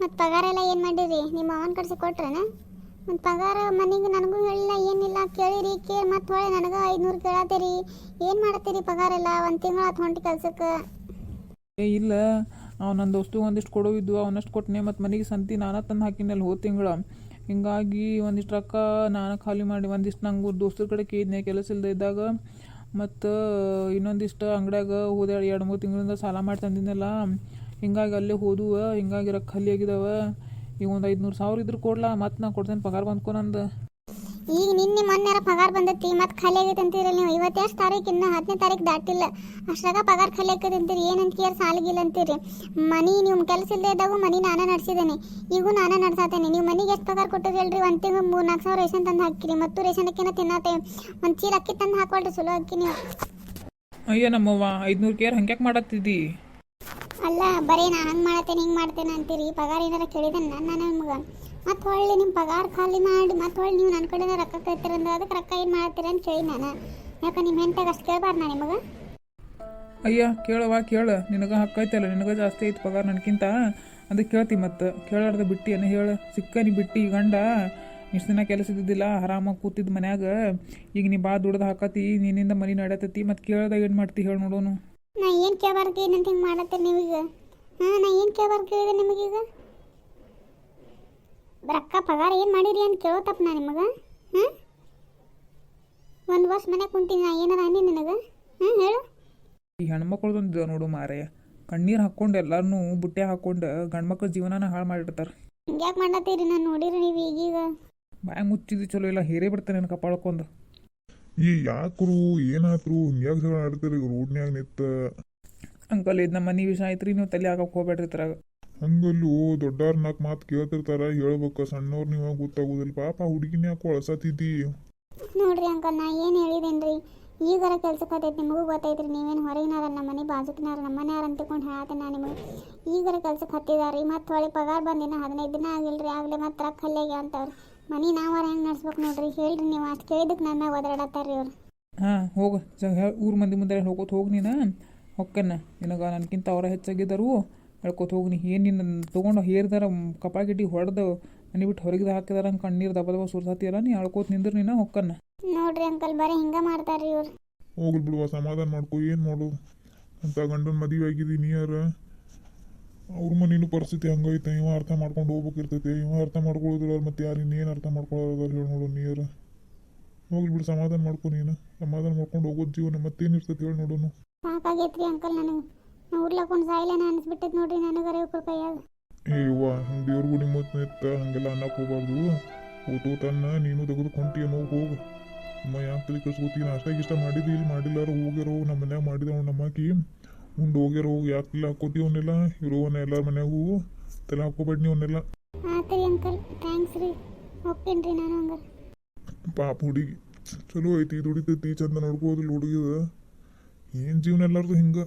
ಮತ್ತು ಪಗಾರ ಎಲ್ಲ ಏನು ಮಾಡಿರಿ? ನಿಮ್ಮ ಅವನ ಕಡೆಸಿ ಕೊಟ್ರೇನ? ಮತ್ತು ಪಗಾರ ಮನೆಗೆ ನನಗೂ ಹೇಳಿಲ್ಲ, ಏನಿಲ್ಲ, ಕೇಳಿರಿ, ಕೇಳಿ ಮತ್ತೆ ಹೊಳೆ ನನಗೆ ಐದುನೂರು ಕೇಳತ್ತೀರಿ ಏನು ಮಾಡತ್ತೀರಿ ಪಗಾರ ಎಲ್ಲ ಒಂದು ತಿಂಗಳ ಹತ್ತು ಹೊಂಟಿ ಕೆಲ್ಸಕ್ಕೆ ಏ, ಇಲ್ಲ. ಅವ ನನ್ನ ದೋಸ್ತು ಒಂದಿಷ್ಟು ಕೊಡೋವಿದ್ದು ಅವನಷ್ಟು ಕೊಟ್ಟನೆ ಮತ್ತು ಮನೆಗೆ ಸಂತಿ ನಾನ ತಂದು ಹಾಕಿನಲ್ಲಿ ಹೋದ ತಿಂಗಳು. ಹಿಂಗಾಗಿ ಒಂದಿಷ್ಟು ರೊಕ್ಕ ನಾನು ಖಾಲಿ ಮಾಡಿ, ಒಂದಿಷ್ಟು ನಂಗೆ ದೋಸ್ತರ ಕಡೆ ಕೇಳಿದ್ನೆ, ಕೆಲಸ ಇಲ್ಲದೆ ಇದ್ದಾಗ. ಮತ್ತು ಇನ್ನೊಂದಿಷ್ಟು ಅಂಗಡ್ಯಾಗ ಹೋದೆ ಎರಡು ಮೂರು ತಿಂಗಳಿಂದ ಸಾಲ ಮಾಡಿ ತಂದಿದ್ದೆಲ್ಲ ಹಿಂಗಾಗಿ ಅಲ್ಲೇ ಹೋದುವ ಹಿಂಗಾಗಿರೋ ಖಾಲಿ ಆಗಿದಾವ. ಈಗ ಒಂದು ಐದುನೂರು ಸಾವಿರ ಇದ್ರೆ ಕೊಡ್ಲಾ ಮತ್ತು ನಾ ಕೊಡ್ತೇನೆ ಪಗಾರ ಬಂದ್ಕೊ ನಂದು. ಈಗ ನಿನ್ನೆ ಮೊನ್ನೆರ ಪಗಾರ ಬಂದೈತಿ ಮತ್ತೆ ಖಾಲಿ ಆಗೈತೆ ಅಂತೀರಲ್ಲ ನೀವು. ಇವತ್ತೆಷ್ಟು ತಾರೀಕು ಇನ್ನು ಹತ್ತನೇ ತಾರೀಕು ದಾಟಿಲ್ಲ. ಅಷ್ಟಾಗ ಪಗಾರ ಖಾಲಿ ಆಗ್ತದೆ ಅಂತೀರಿ ಏನಂತ ಕೇರ್ ಸಾಲಿಗಿಲ್ಲ ಅಂತೀರಿ. ಮನಿ ನೀವು ಕೆಲಸ ಇಲ್ಲದೆ ಇದ್ದಾಗ ಮನಿ ನಾನೇ ನಡೆಸಿದ್ದೇನೆ. ಈಗೂ ನಾನೇ ನಡ್ಸಾತೇನೆ. ನೀವು ಮನಿಗೆ ಎಷ್ಟು ಪಗಾರ ಕೊಟ್ಟು ಹೇಳ್ರಿ ಒಂದು ತಿಂಗಳು ಮೂರು ನಾಲ್ಕು ಸಾವಿರ ರೇಷನ್ ತಂದು ಹಾಕಿರಿ. ಮತ್ತು ರೇಷನ್ ಅಕ್ಕಿನ ತಿನ್ನತ್ತೆ. ಒಂದು ಚೀಲ ಅಕ್ಕಿ ತಂದು ಹಾಕೊಳ್ರಿ ಚಲೋ ಅಕ್ಕಿ ನೀವು. ಅಯ್ಯೋ ನಮ್ಮವ್ವ ಐದುನೂರು ಕೇರ್ ಹಂಗ್ಯಾಕೆ ಮಾಡತ್ತಿದ್ದಿ? ಅಲ್ಲ, ಬರೀ ನಾನು ಹಂಗೆ ಮಾಡ್ತೇನೆ ಹಿಂಗೆ ಮಾಡ್ತೇನೆ ಅಂತೀರಿ. ಪಗಾರ ಏನಾರ ಕೇಳಿದ್ದೇನೆ ನಾನು ನಾನು ನಿಮ್ಗೆ? ಮತ್ತೆ ಹೊಳ್ಳಿ ನಿಮ್ಮ ಪಗಾರ ಖಾಲಿ ಮಾಡಿ ಮತ್ತೆ ಹೊಳ್ಳಿ ನೀವು ನನ್ನ ಕಡೆಯಿಂದ ರೊಕ್ಕ ಕೇಳ್ತೀರಂದ್ರೆ ಅದಕ್ಕೆ ರೊಕ್ಕ ಏನು ಮಾಡ್ತೀರ ಅಂತ ಕೇಳಿ ನಾನು. ಯಾಕೆ ನಿಮ್ಮ ಹೆಂಟಾಗ ಅಷ್ಟು ಕೇಳಬಾರ್ದು ನಾನು ನಿಮಗೆ? ಅಯ್ಯ ಕೇಳವ ಕೇಳು. ನಿನಗೆ ಹಕ್ಕೈತಲ್ಲ ನಿನಗೆ ಜಾಸ್ತಿ ಐತೆ ಪಗಾರ ನನಗಿಂತ ಅದಕ್ಕೆ ಕೇಳ್ತಿ ಮತ್ತು ಕೇಳಾರ್ದು ಬಿಟ್ಟಿ ಏನು ಹೇಳು. ಸಿಕ್ಕ ನೀ ಬಿಟ್ಟಿ ಗಂಡ. ಇಷ್ಟು ದಿನ ಕೆಲಸ ಇದ್ದಿದ್ದಿಲ್ಲ, ಆರಾಮಾಗಿ ಕೂತಿದ್ದ ಮನ್ಯಾಗ. ಈಗ ನೀ ಬಾ ದುಡ್ದು ಹಾಕತಿ, ನಿನ್ನಿಂದ ಮನೆ ನಡತತಿ ಮತ್ತು ಕೇಳ್ದಾಗ ಏನು ಮಾಡ್ತಿ ಹೇಳಿ ನೋಡೋನು. ನಾ ಏನು ಕೇಳಬಾರ್ದು ಏನಂತ ಹಿಂಗೆ ಮಾಡತ್ತೆ ನೀವೀಗ? ಹಾಂ ನಾ ಏನು ಕೇಳಬಾರ್ದು ಕೇಳಿದೆ ನಿಮಗೀಗ? ರೊಕ್ಕ ಪಗಾರ ಏನು ಮಾಡಿರಿ ಅಂತ ಕೇಳೋತಪ್ಪ ನಾ ನಿಮಗೆ ಹ್ಞೂ ಒಂದು ವರ್ಷ ಮನೆ ಕುಂತೀನಿ ನಾ ಏನಾರ ಅನ್ನಿ ನಿನಗೆ? ಹ್ಞೂ ಹೇಳು. ಈ ಹೆಣ್ಮಕ್ಳದೊಂದು ನೋಡು ಮಾರೇ ಕಣ್ಣೀರು ಹಾಕ್ಕೊಂಡು ಎಲ್ಲರನ್ನೂ ಬುಟ್ಟೆ ಹಾಕ್ಕೊಂಡು ಗಂಡ್ಮಕ್ಳ ಜೀವನನ ಹಾಳು ಮಾಡಿರ್ತಾರೆ ಹಿಂಗ್ಯಾಕೆ ಮಾಡತ್ತೀರಿ ನಾನು ನೋಡಿರಿ ನೀವು ಈಗೀಗ? ಬಾಯಿ ಮುಚ್ಚಿದ್ದು ಚಲೋ ಇಲ್ಲ ಹೇರೇ ಬಿಡ್ತಾರೆ ನನ್ನ ಕಪಾಳಕ್ಕೊಂದು. ಈ ಯಾಕ್ರು ಏನಾದ್ರು ಹಿಂಗ್ಯಾಕ ಜಗಳ ಆಡ್ತೀರಿ ರೋಡ್ನ್ಯಾಗ ನಿತ್ತ ಅಂಕಲ್ ಇದು ನಮ್ಮ ಮನೆ ವಿಷಯ ಐತ್ರಿ ನೀವು ತಲೆ ಹಾಕಕ್ಕೆ ಹೋಗ್ಬೇಡ್ರಿ ಇದ್ರಾಗ. ಹಂಗಲ್ಲೂ ದೊಡ್ಡವ್ರ ನಾಲ್ಕು ಮಾತು ಕೇಳ್ತಿರ್ತಾರ ಹೇಳ್ಬೇಕು ಸಣ್ಣವ್ರು ನೀವ ಗೊತ್ತಾಗುದಿಲ್ಲ. ಪಾಪ ಹುಡುಗಿನ ಯಾಕೆ ಒಳಸತಿದ್ದಿ ನೋಡ್ರಿ ಅಂಕಲ್ ನಾ ಏನು ಹೇಳಿದೇನ್ರಿ? ಈಗಾರ ಕೆಲ್ಸಕ್ಕೆ ಹತ್ತೈತಿ ನಿಮಗೂ ಗೊತ್ತೈತ್ರಿ ನೀವೇನು ಹೊರಗಿನಾರ ನಮ್ಮ ಮನೆ ಬಾಜುಕಿನಾರ ನಮ್ಮ ಮನೆಯಾರ ಅಂತ ತಿಳ್ಕೊಂಡು ಹೇಳತ್ತೇನೆ ನಾನು ನಿಮಗೆ. ಈಗರ ಕೆಲ್ಸಕ್ಕೆ ಹತ್ತಿದಾರಿ ಮತ್ತೆ ಹೊಳಿ ಪಗಾರ ಬಂದಿನ ಹದಿನೈದು ದಿನ ಆಗಿಲ್ರಿ ಆಗಲೇ ಮತ್ತೆ ರೊಕ್ಕ ಹಲ್ಲೆಗೆ ಅಂತವ್ರು. ಮನೆ ನಾವರ ಹೆಂಗೆ ನಡ್ಸ್ಬೇಕು ನೋಡ್ರಿ. ಹೇಳ್ರಿ ನೀವು ಅಷ್ಟು ಕೇಳಿದಕ್ಕೆ ನನ್ನ ಒದರಾಡತ್ತಾರ್ರಿ ಅವ್ರು. ಹಾಂ ಹೋಗು. ಜ ಊರ ಮಂದಿ ಮುಂದೆ ಹೋಗೋದು ಹೋಗಿ ನೀನು. ಹೊಕ್ಕನ್ನ ನಿನಗೆ ನನಗಿಂತ ಅವರ ಹೆಚ್ಚಾಗಿದ್ದರು. ಹೇಳ್ಕೊತ ಹೋಗಿ ನೀ. ಏನು ನಿನ್ನ ತೊಗೊಂಡು ಹೇರ್ದಾರ ಕಪಾಗಿಟ್ಟಿ ಹೊಡೆದು ಮನೆ ಬಿಟ್ಟು ಹೊರಗಿದ ಹಾಕಿದಾರ ಹಂಗೆ ಕಣ್ಣೀರು ದಬ ದಬ ಸುರ್ಸಾತಿಯಲ್ಲ ನೀ? ಅಳ್ಕೋತ ನಿಂದ್ರೆ ನೀನು ಹೊಕ್ಕನ್ನ. ನೋಡ್ರಿ ಅಂಕಲ್ ಬರೀ ಹಿಂಗೆ ಮಾಡ್ತಾರ್ರಿ ಇವ್ರು. ಹೋಗ್ಲಿ ಬಿಡುವ ಸಮಾಧಾನ ಮಾಡ್ಕೊ. ಏನು ಮಾಡು? ಅಂತ ಗಂಡನ ಮದುವೆ ಆಗಿದಿ ನೀಯಾರ ಅವ್ರ ಮನೇನು ಪರಿಸ್ಥಿತಿ ಹಂಗೈತೆ ಇವ ಅರ್ಥ ಮಾಡ್ಕೊಂಡು ಹೋಗ್ಬೇಕಿರ್ತೈತೆ ಇವ ಅರ್ಥ ಮಾಡ್ಕೊಳ್ಳೋದಿಲ್ಲ ಮತ್ತೆ ಯಾರು ಇನ್ನೇನು ಅರ್ಥ ಮಾಡ್ಕೊಳ್ಳೋದ್ರ ಹೇಳಿ ನೋಡು ನೀರು. ಹೋಗ್ಲಿ ಬಿಡು ಸಮಾಧಾನ ಮಾಡ್ಕೊ ನೀನು. ಸಮಾಧಾನ ಮಾಡ್ಕೊಂಡು ಹೋಗೋದು ಜೀವನ ಮತ್ತೇನಿರ್ತೈತೆ ಹೇಳಿ ನೋಡೋನು ಸಾಕಾಗೈತ್ರಿ ಅಂಕಲ್ ನನಗೆ. ನಾ ಉರ್ಲಾಕೊಂಡು ಸಾಯಿಲೇನ ಅನಿಸ್ಬಿಟ್ಟೈತೆ ನೋಡ್ರಿ ನನಗೆ ಇವ್ರ ಕೈಯಾಗ. ಏ ಯವ್ವ ದೇವ್ರ ಗುಡಿ ಮತ್ತೆ ಹಂಗೆಲ್ಲ ಅನ್ನಕ್ಕೆ ಹೋಗ್ಬಾರ್ದು. ಓದೋ ತನ್ನ ನೀನು ತೆಗೆದುಕೊಂತೀಯ ನೋವು ಹೋಗು. ಅಮ್ಮ ಯಾಕೆ ತಲೆ ಕಳ್ಸ್ಕೊತೀನಿ ಅಷ್ಟಾಗಿ ಇಷ್ಟ ಮಾಡಿದ್ದು ಇಲ್ಲಿ ಮಾಡಿಲ್ಲಾರು ಹೋಗಿರೋ ನಮ್ಮ ಮನ್ಯಾಗ ಮಾಡಿದವ ನಮ್ಮಕ್ಕಿ ಉಂಡು ಹೋಗ್ಯಾರೋ ಯಾಕೆ ಇಲ್ಲ ಹಾಕೋತೀವಿ ಅವನ್ನೆಲ್ಲ ಇರೋವನ್ನ ಎಲ್ಲರ ಮನ್ಯಾಗೂ ತಲೆ ಹಾಕೋಬೇಡಿ ನೀವನ್ನೆಲ್ಲ ಆತ್ರಿ ಅಂಕಲ್ ಥ್ಯಾಂಕ್ಸ್ ರೀ. ಹೋಗ್ತೇನೆ ನಾನು ಹಂಗಾರೆ. ಪಾಪ ಹುಡುಗಿ ಚಲೋ ಐತಿ ದುಡಿತೈತಿ ಚಂದ ನೋಡ್ಕೋದಿಲ್ಲ ಹುಡುಗಿದ. ಏನು ಜೀವನ ಎಲ್ಲರದು ಹಿಂಗೆ?